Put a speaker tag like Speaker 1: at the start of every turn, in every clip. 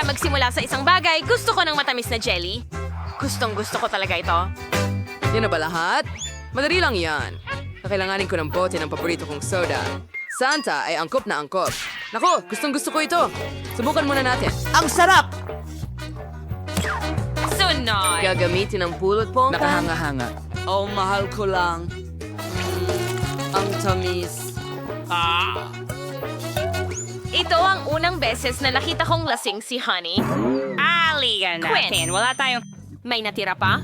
Speaker 1: Para magsimula sa isang bagay, gusto ko ng matamis na jelly. Gustong gusto ko talaga ito.
Speaker 2: Yan na ba lahat? Madali lang yan. Kakailanganin ko ng bote ng paborito kong soda. Santa ay angkop na angkop. Nako, gustong gusto ko ito. Subukan muna natin.
Speaker 3: Ang sarap!
Speaker 1: Sunod!
Speaker 2: Gagamitin ang pulot po.
Speaker 3: Nakahanga-hanga.
Speaker 2: Oh, mahal ko lang. Mm, ang tamis.
Speaker 1: Ito ang unang beses na nakita kong lasing si Honey.
Speaker 4: Aligan natin.
Speaker 1: Quinn.
Speaker 4: Wala tayong...
Speaker 1: May natira pa?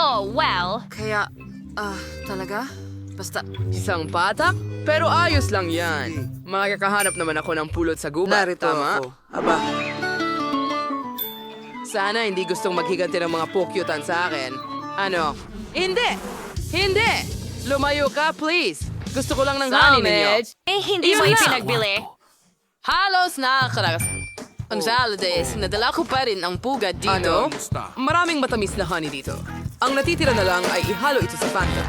Speaker 1: Oh, well.
Speaker 2: Kaya, ah, talaga? Basta, isang patak? Pero ayos lang yan. Makakahanap naman ako ng pulot sa gubat.
Speaker 3: Narito
Speaker 2: tama?
Speaker 3: ako. Aba,
Speaker 2: Sana hindi gustong maghiganti ng mga pukyutan sa akin. Ano? Hindi! Hindi! Lumayo ka, please! Gusto ko lang ng honey ninyo.
Speaker 1: Eh, hindi mo
Speaker 2: lang.
Speaker 1: ipinagbili.
Speaker 2: Halos nakakaragas. Ang salad is, nadala ko pa rin ang pugad dito.
Speaker 3: Ano?
Speaker 2: Maraming matamis na honey dito. Ang natitira na lang ay ihalo ito sa Fanta.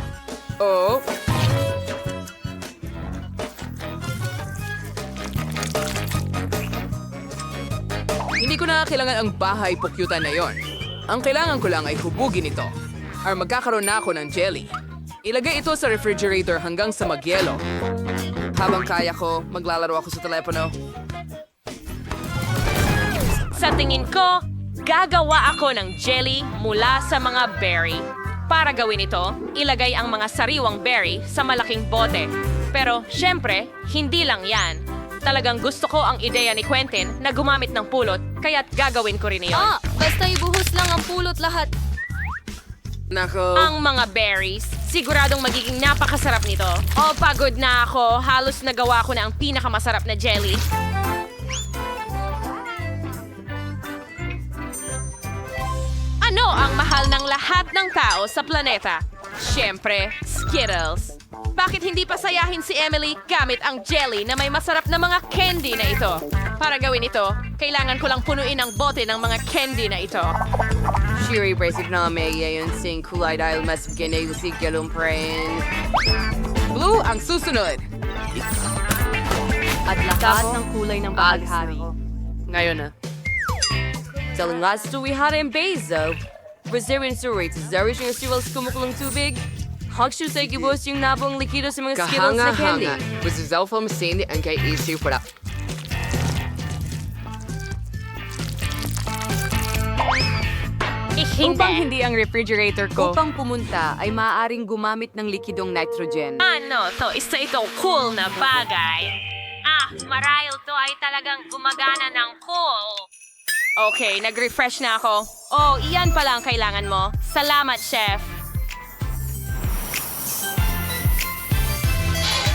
Speaker 2: Oh. Hindi ko na kailangan ang bahay pukyutan na yon. Ang kailangan ko lang ay hubugin ito. Or magkakaroon na ako ng jelly. Ilagay ito sa refrigerator hanggang sa magyelo. Habang kaya ko, maglalaro ako sa telepono.
Speaker 1: Sa tingin ko, gagawa ako ng jelly mula sa mga berry. Para gawin ito, ilagay ang mga sariwang berry sa malaking bote. Pero, syempre, hindi lang yan. Talagang gusto ko ang ideya ni Quentin na gumamit ng pulot, kaya't gagawin ko rin iyon.
Speaker 5: Ah, basta ibuhos lang ang pulot lahat.
Speaker 2: Nako.
Speaker 1: Ang mga berries, siguradong magiging napakasarap nito. O, pagod na ako. Halos nagawa ko na ang pinakamasarap na jelly. Ang mahal ng lahat ng tao sa planeta? Siyempre, Skittles. Bakit hindi pasayahin si Emily gamit ang jelly na may masarap na mga candy na ito? Para gawin ito, kailangan ko lang punuin ang bote ng mga candy na ito.
Speaker 2: Shiri basic na may yayon sing kulay dahil mas ganay si galumprin. Blue ang susunod.
Speaker 6: At lahat ng kulay ng bahaghari.
Speaker 2: Ngayon na. Daling last to we had in bezo. Brazilian story to Zarish yung siwal sa kumukulong tubig. Hagshu sa ikibos yung nabong likido sa mga Skittles na candy.
Speaker 7: Kahanga-hanga. Was the Zelfam saying ang kay issue for that?
Speaker 1: Eh,
Speaker 6: Upang
Speaker 1: hindi.
Speaker 6: hindi ang refrigerator ko.
Speaker 2: Upang pumunta ay maaaring gumamit ng likidong nitrogen.
Speaker 1: Ano to? Isa ito cool na bagay. Ah, marahil to ay talagang gumagana ng cool. Okay, nag-refresh na ako. Oh, iyan pala ang kailangan mo. Salamat, chef.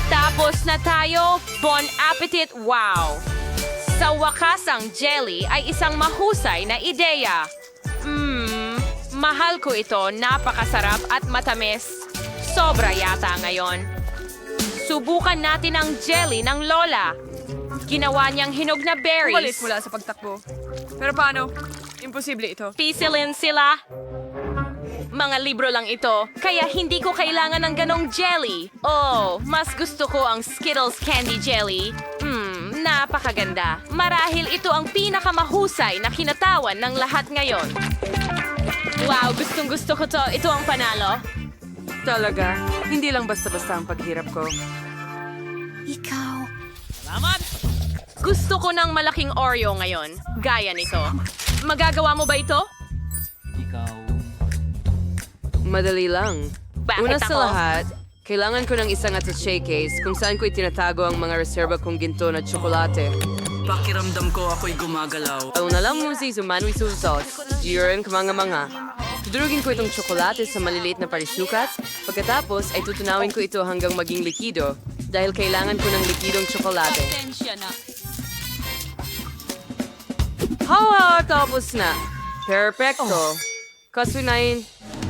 Speaker 1: Tapos na tayo. Bon appetit, wow! Sa wakas ang jelly ay isang mahusay na ideya. Mmm, mahal ko ito. Napakasarap at matamis. Sobra yata ngayon. Subukan natin ang jelly ng Lola. Ginawa niyang hinog na berries.
Speaker 8: Umalis mula sa pagtakbo. Pero paano? Imposible ito.
Speaker 1: Pisilin sila. Mga libro lang ito, kaya hindi ko kailangan ng ganong jelly. Oh, mas gusto ko ang Skittles Candy Jelly. Hmm, napakaganda. Marahil ito ang pinakamahusay na kinatawan ng lahat ngayon. Wow, gustong gusto ko to. Ito ang panalo.
Speaker 2: Talaga, hindi lang basta-basta ang paghirap ko.
Speaker 1: Gusto ko ng malaking Oreo ngayon. Gaya nito. Magagawa mo ba ito?
Speaker 2: Madali lang.
Speaker 1: Bakit
Speaker 2: Una
Speaker 1: ako?
Speaker 2: sa lahat, kailangan ko ng isang attache case kung saan ko itinatago ang mga reserba kong ginto na tsokolate.
Speaker 3: pakiramdam ko ako'y gumagalaw.
Speaker 2: Ang nalang mo si Sumanoy Sauce, Jiren kamanga-manga. Tudurugin ko itong tsokolate sa maliliit na parisukat. Pagkatapos ay tutunawin ko ito hanggang maging likido dahil kailangan ko ng likidong tsokolate. Hawa, tapos na. Perfecto. Kasunayin,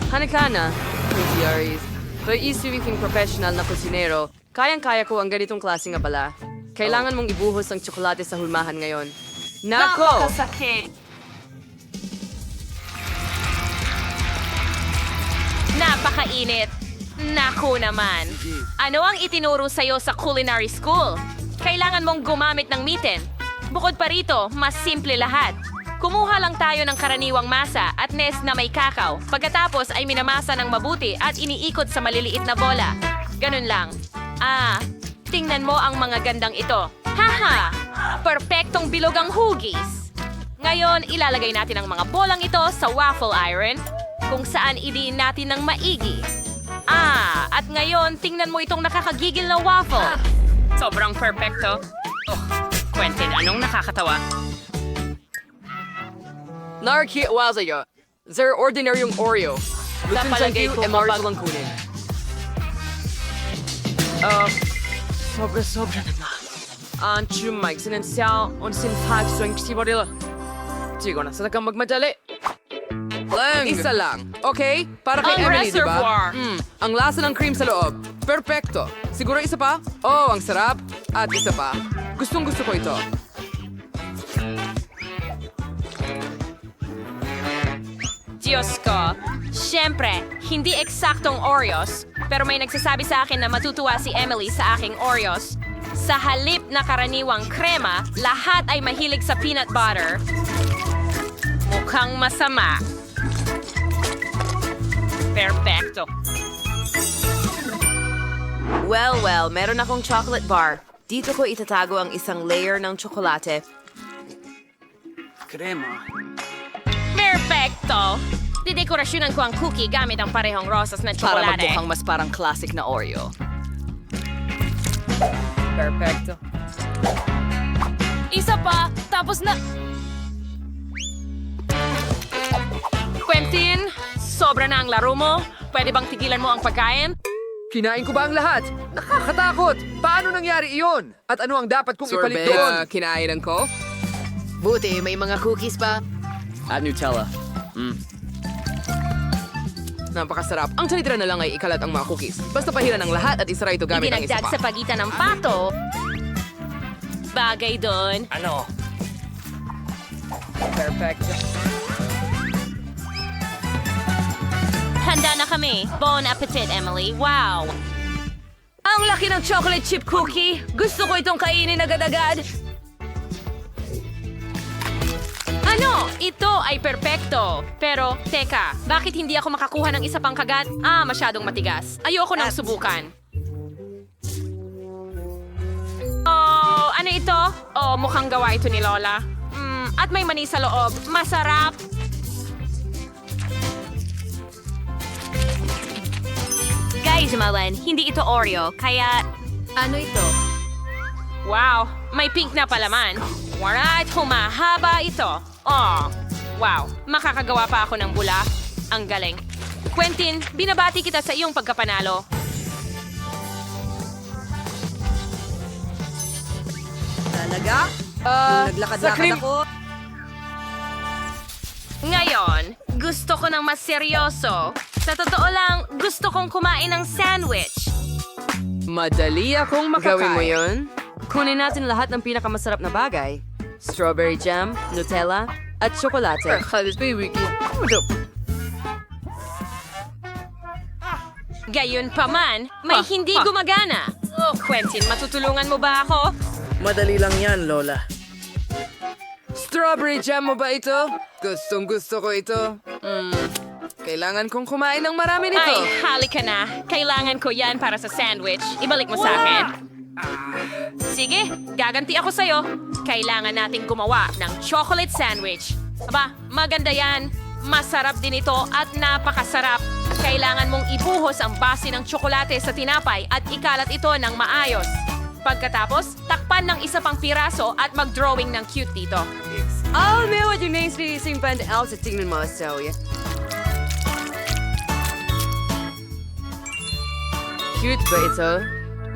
Speaker 2: hanakana, Kusiaris. Pero isiping professional na kusinero, kayang-kaya ko ang ganitong klaseng abala. Kailangan mong ibuhos ang tsokolate sa hulmahan ngayon. Nako!
Speaker 1: Napakainit. Naku naman. Ano ang itinuro sa'yo sa culinary school? Kailangan mong gumamit ng mitten. Bukod pa rito, mas simple lahat. Kumuha lang tayo ng karaniwang masa at nest na may kakao. Pagkatapos ay minamasa ng mabuti at iniikot sa maliliit na bola. Ganun lang. Ah, tingnan mo ang mga gandang ito. Haha! Perpektong bilog ang hugis. Ngayon, ilalagay natin ang mga bolang ito sa waffle iron kung saan idiin natin ng maigi. Ah, at ngayon, tingnan mo itong nakakagigil na waffle. Sobrang perpekto. Oh, Quentin, anong nakakatawa?
Speaker 7: Narki Wazayo. Zer ordinaryong Oreo.
Speaker 1: Sa palagay ko,
Speaker 7: Mars lang kunin.
Speaker 2: Uh, sobra-sobra na nga. Ang chumay, sinensya, on sinfag, so yung sibarila. Sigo na, sa magmadali.
Speaker 7: Lang! Isa lang. Okay? Para kay
Speaker 1: Ang
Speaker 7: Emily, di
Speaker 1: reservoir.
Speaker 7: ba? Mm, ang lasa ng cream sa loob. Perfecto. Siguro isa pa? Oh, ang sarap. At isa pa. Gustong gusto ko ito.
Speaker 1: Diyos ko. Siyempre, hindi eksaktong Oreos, pero may nagsasabi sa akin na matutuwa si Emily sa aking Oreos. Sa halip na karaniwang krema, lahat ay mahilig sa peanut butter. Mukhang masama. Perfecto.
Speaker 9: Well, well, meron akong chocolate bar. Dito ko itatago ang isang layer ng tsokolate.
Speaker 3: Krema.
Speaker 1: Perfecto! Didekorasyonan ko ang cookie gamit ang parehong rosas na
Speaker 7: Para
Speaker 1: tsokolate.
Speaker 7: magmukhang mas parang classic na Oreo.
Speaker 2: Perfecto.
Speaker 5: Isa pa, tapos na...
Speaker 1: Quentin, sobra na ang laro mo. Pwede bang tigilan mo ang pagkain?
Speaker 10: Kinain ko ba ang lahat? Nakakatakot! Paano nangyari iyon? At ano ang dapat kong ipalit
Speaker 7: Sorbet,
Speaker 10: doon?
Speaker 7: uh, kinainan ko.
Speaker 9: Buti, may mga cookies pa.
Speaker 3: At Nutella.
Speaker 7: Napakasarap. Ang tinitira na lang ay ikalat ang mga cookies. Basta pahiran ng lahat at isara ito gamit ang isa
Speaker 1: Idinagdag
Speaker 7: pa.
Speaker 1: sa pagitan ng pato. Bagay doon.
Speaker 3: Ano?
Speaker 2: Perfecto.
Speaker 1: Handa na kami. Bon appetit, Emily. Wow!
Speaker 6: Ang laki ng chocolate chip cookie. Gusto ko itong kainin agad-agad.
Speaker 1: Ano? Ito ay perpekto. Pero, teka, bakit hindi ako makakuha ng isa pang kagat? Ah, masyadong matigas. Ayoko nang subukan. Oh, ano ito? Oh, mukhang gawa ito ni Lola. Mm, at may mani sa loob. Masarap.
Speaker 5: Guys, Malen, hindi ito Oreo, kaya...
Speaker 9: Ano ito?
Speaker 1: Wow, may pink na palaman. Alright, humahaba ito. Oh, wow, makakagawa pa ako ng bula. Ang galing. Quentin, binabati kita sa iyong pagkapanalo.
Speaker 9: Talaga?
Speaker 2: Uh,
Speaker 9: naglakad-lakad
Speaker 2: cream...
Speaker 9: ako,
Speaker 1: Ngayon, gusto ko ng mas seryoso. Sa totoo lang, gusto kong kumain ng sandwich.
Speaker 7: Madali akong makakain.
Speaker 2: Gawin mo yun? Kunin natin lahat ng pinakamasarap na bagay. Strawberry jam, Nutella, at tsokolate.
Speaker 1: Gayon pa man, may hindi gumagana. Oh, Quentin, matutulungan mo ba ako?
Speaker 3: Madali lang yan, Lola.
Speaker 7: Strawberry jam mo ba ito? Gustong gusto ko ito. Mm, kailangan kong kumain ng marami nito.
Speaker 1: Ay, halika na. Kailangan ko yan para sa sandwich. Ibalik mo sa akin. Sige, gaganti ako sa'yo. Kailangan nating gumawa ng chocolate sandwich. Aba, maganda yan. Masarap din ito at napakasarap. Kailangan mong ibuhos ang base ng tsokolate sa tinapay at ikalat ito ng maayos. Pagkatapos, takpan ng isa pang piraso at mag-drawing ng cute dito.
Speaker 2: Oh, may what yung names ni Sing Band L sa tingnan mo, so yeah. Cute ba ito?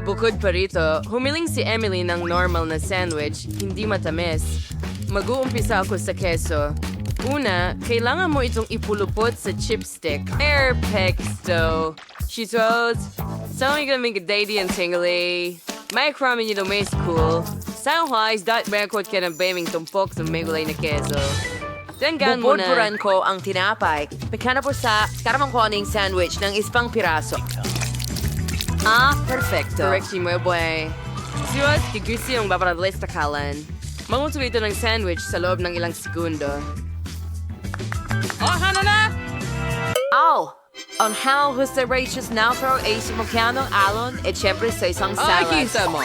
Speaker 2: Bukod pa rito, humiling si Emily ng normal na sandwich, hindi matamis. Mag-uumpisa ako sa keso. Una, kailangan mo itong ipulupot sa chipstick. Perfecto! Cheetos! Something gonna make a dainty and tingly. May ramen nito may cool. Soundwise, dot record ka ng baming tumpok sa may gulay na keso. Tanggan mo na.
Speaker 9: Ko ang tinapay. Pagkana po sa karamang koning sandwich ng ispang piraso. Ah, perfecto.
Speaker 2: Correct mo, boy. Siwas, kigusi yung babaradalis takalan. Mangutuloy ito ng sandwich sa loob ng ilang segundo.
Speaker 1: Oh, hana na!
Speaker 9: Aw! On how Jose Rachel now throw a simulcanong alon at syempre sa isang salad.
Speaker 2: kita mo!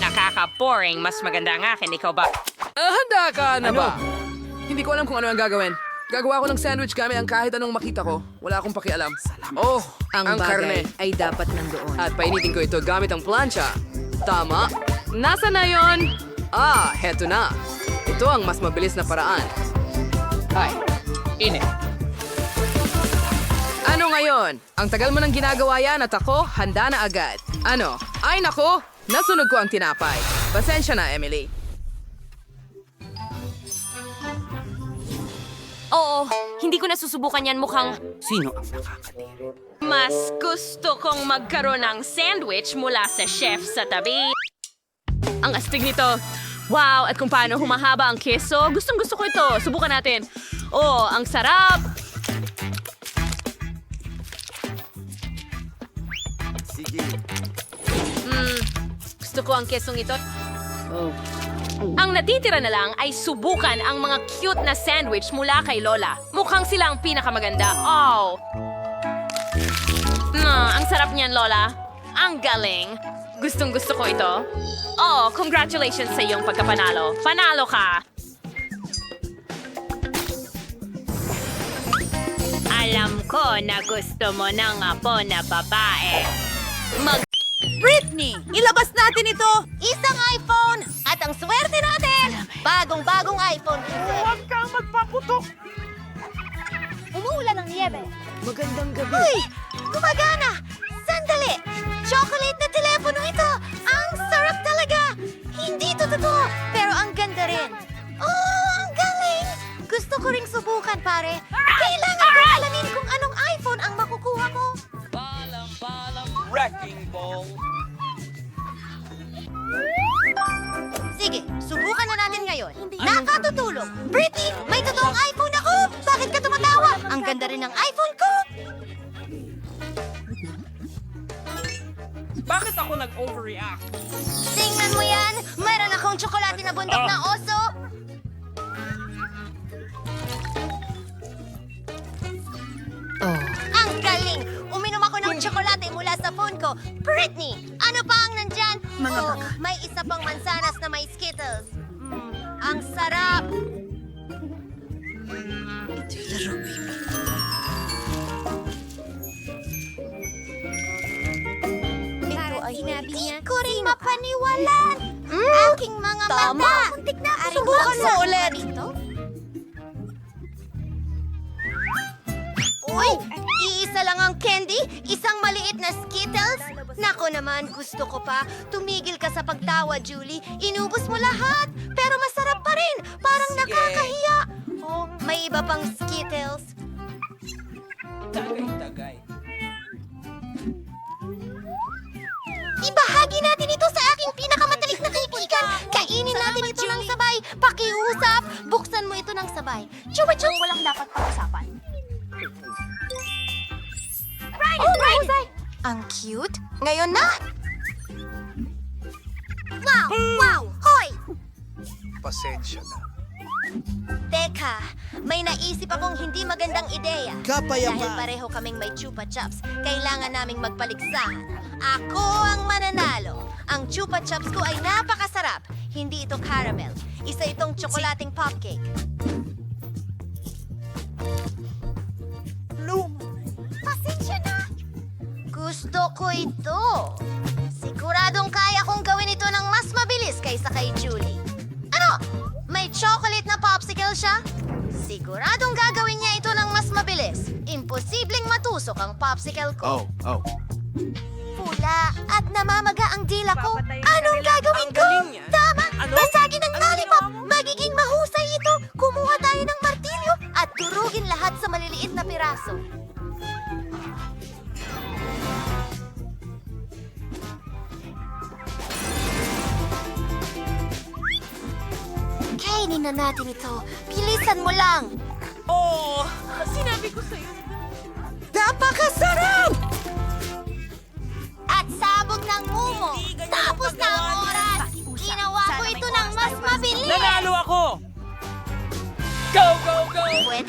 Speaker 1: Nakaka-boring. Mas maganda ang akin. Ikaw ba?
Speaker 7: Ah, handa ka na ba? Hindi ko alam kung ano ang gagawin. Gagawa ko ng sandwich gamit ang kahit anong makita ko. Wala akong pakialam. Oh, ang, karne.
Speaker 6: ay dapat nandoon.
Speaker 2: At painitin ko ito gamit ang plancha. Tama. Nasa na yon? Ah, heto na. Ito ang mas mabilis na paraan.
Speaker 3: Ay, init.
Speaker 7: Ano ngayon? Ang tagal mo nang ginagawa yan at ako, handa na agad. Ano? Ay nako, nasunog ko ang tinapay. Pasensya na, Emily.
Speaker 5: Oo, hindi ko nasusubukan yan mukhang...
Speaker 3: Sino ang nakakadiri?
Speaker 1: Mas gusto kong magkaroon ng sandwich mula sa chef sa tabi.
Speaker 6: Ang astig nito. Wow, at kung paano humahaba ang keso. Gustong gusto ko ito. Subukan natin. Oh, ang sarap.
Speaker 5: Hmm, Gusto ko ang kesong ito.
Speaker 1: Ang natitira na lang ay subukan ang mga cute na sandwich mula kay Lola. Mukhang sila ang pinakamaganda. Oh! Mm, ang sarap niyan, Lola. Ang galing. Gustong gusto ko ito. Oh, congratulations sa iyong pagkapanalo. Panalo ka!
Speaker 4: Alam ko na gusto mo ng apo na babae.
Speaker 11: Britney, ilabas natin ito! Isang iPhone! At ang swerte natin! Bagong-bagong iPhone 15. Huwag kang magpaputok! Umuulan ng niebe. Magandang gabi. Uy! Gumagana! Sandali! Chocolate na telepono ito! Ang sarap talaga! Hindi to totoo, pero ang ganda rin. Oh, ang galing! Gusto ko ring subukan, pare. Kailangan ko alamin kung anong iPhone ang makukuha ko. Sige,
Speaker 8: Nag-overreact?
Speaker 11: Tingnan mo yan! Mayroon akong tsokolate na bundok na oso! Ang galing! Uminom ako ng tsokolate mula sa phone ko. Britney, ano pa ang nandyan? Mga oh, may isa pang mansanas na may Skittles. Mm, ang sarap! Ito rin mapaniwalaan. Aking mga mata. Muntik na ako Subukan mo ulit. Uy! Iisa lang ang candy? Isang maliit na Skittles? Nako naman, gusto ko pa. Tumigil ka sa pagtawa, Julie. Inubos mo lahat. Pero masarap pa rin. Parang nakakahiya. Oh, may iba pang Skittles.
Speaker 3: Tagay-tagay.
Speaker 11: Natin ito sa aking pinakamatalik na kaibigan. Kainin natin ito ng sabay. Pakiusap. Buksan mo ito ng sabay. Chupa chup. walang dapat pag-usapan. Right, oh, right. Ang cute. Ngayon na. Wow, wow, hoy!
Speaker 12: Pasensya na.
Speaker 11: Teka, may naisip akong hindi magandang ideya.
Speaker 12: Kapayaman.
Speaker 11: Dahil pareho kaming may chupa chups, kailangan naming magpaligsahan. Ako ang mananalo. Ang chupa chups ko ay napakasarap. Hindi ito caramel. Isa itong tsokolating popcake. Bloom! Pasensya na! Gusto ko ito. Siguradong kaya kong gawin ito ng mas mabilis kaysa kay Julie. Ano? May chocolate na popsicle siya? Siguradong gagawin niya ito ng mas mabilis. Imposibleng matusok ang popsicle ko.
Speaker 12: Oh, oh.
Speaker 11: Pula at namamaga ang dila ko. Anong gagawin ko? Tama! Basagin ang lollipop! Magiging mahusay ito! Kumuha tayo ng martilyo at durugin lahat sa maliliit na piraso. Kainin na natin ito. Bilisan mo lang!
Speaker 8: Oh, sinabi ko sa'yo.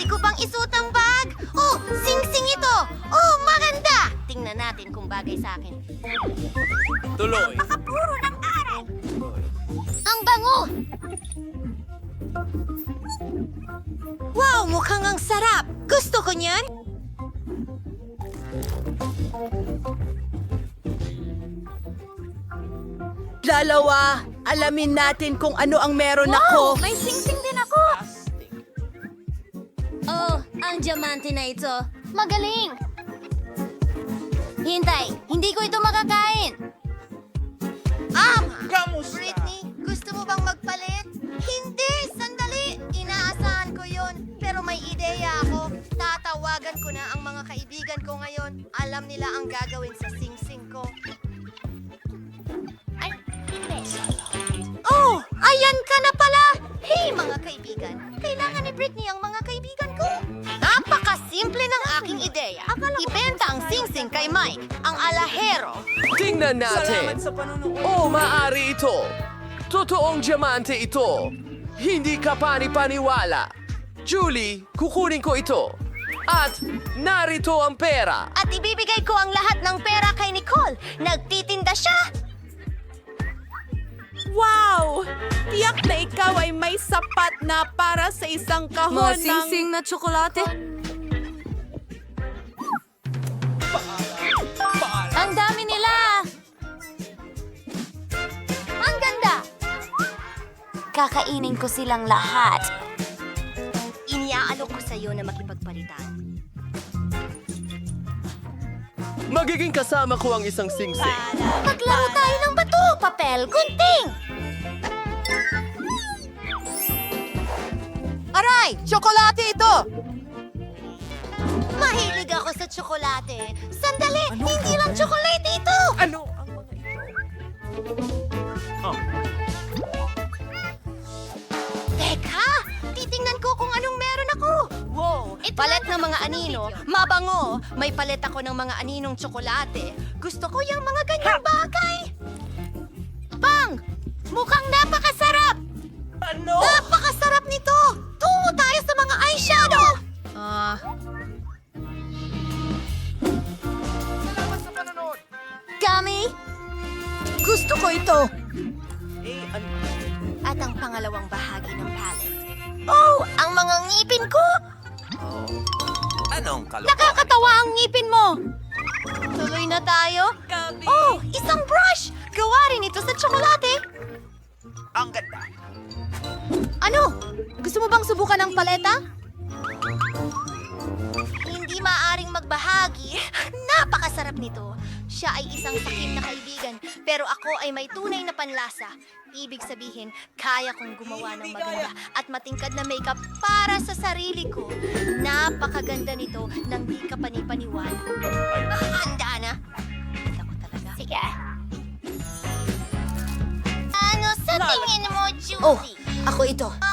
Speaker 11: Pwede ko bang isuot ang bag? Oh, sing-sing ito! Oh, maganda! Tingnan natin kung bagay sa akin.
Speaker 3: Tuloy.
Speaker 11: Puro ng aral! Ang bango! Wow, mukhang ang sarap! Gusto ko niyan!
Speaker 13: Dalawa, alamin natin kung ano ang meron ako.
Speaker 11: May sing-sing ang diamante na ito. Magaling! Hintay, hindi ko ito makakain! Um, Britney, gusto mo bang magpalit? Hindi! Sandali! Inaasahan ko yon. Pero may ideya ako. Tatawagan ko na ang mga kaibigan ko ngayon. Alam nila ang gagawin sa sing-sing ko. Ay, hindi. Oh, ayan ka na pala! Hey, mga kaibigan! Kailangan ni Britney ang mga ideya. Ibenta ang sing-sing kay Mike, ang alahero.
Speaker 7: Tingnan natin. Oh, maari ito. Totoong diamante ito. Hindi ka pani-paniwala. Julie, kukunin ko ito. At narito ang pera.
Speaker 11: At ibibigay ko ang lahat ng pera kay Nicole. Nagtitinda siya.
Speaker 13: Wow! Tiyak na ikaw ay may sapat na para sa isang kahon
Speaker 2: Mga sing-sing na tsokolate.
Speaker 11: Kakainin ko silang lahat. Iniaalok ko sa iyo na makipagpalitan.
Speaker 7: Magiging kasama ko ang isang sing-sing.
Speaker 11: Maglaro tayo ng bato, papel, gunting!
Speaker 13: Aray! Tsokolate ito!
Speaker 11: Mahilig ako sa tsokolate. Sandali, hindi lang tsokolate ito!
Speaker 3: Ano
Speaker 11: palet ng mga anino, mabango. May palet ako ng mga aninong tsokolate. Gusto ko yung mga ganyang bagay. Bang! Mukhang napakasarap!
Speaker 3: Ano?
Speaker 11: Napakasarap nito! Tungo tayo sa mga eyeshadow!
Speaker 2: Ah,
Speaker 10: Salamat sa panonood!
Speaker 11: Gummy!
Speaker 13: Gusto ko ito!
Speaker 3: Eh, ano?
Speaker 11: At ang pangalawang bahagi ng palette. Oh, ang mga ngipin ko!
Speaker 3: Anong kalokohan?
Speaker 11: Nakakatawa ang ngipin mo! Tuloy na tayo? Oh, isang brush! Gawa rin ito sa tsokolate!
Speaker 3: Ang ganda.
Speaker 11: Ano? Gusto mo bang subukan ng paleta? Hindi maaring magbahagi. Napakasarap nito. Siya ay isang sakim na kaibigan, pero ako ay may tunay na panlasa. Ibig sabihin, kaya kong gumawa ng maganda at matingkad na makeup para sa sarili ko. Napakaganda nito nang di ka panipaniwala. Ah, Handa na? Ako talaga. Sige. Ano sa tingin mo, Julie?
Speaker 13: Oh, ako ito.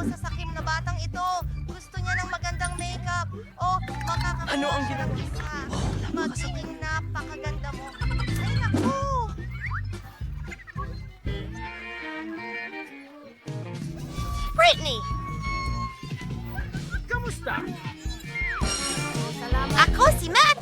Speaker 11: po sa sakim na batang ito. Gusto niya ng magandang makeup o makakakita
Speaker 3: ano ang
Speaker 11: ginagawa? isa. Oh, Magiging napakaganda mo. Ay, naku! Britney! Kamusta? Salamat. Ako si Matt!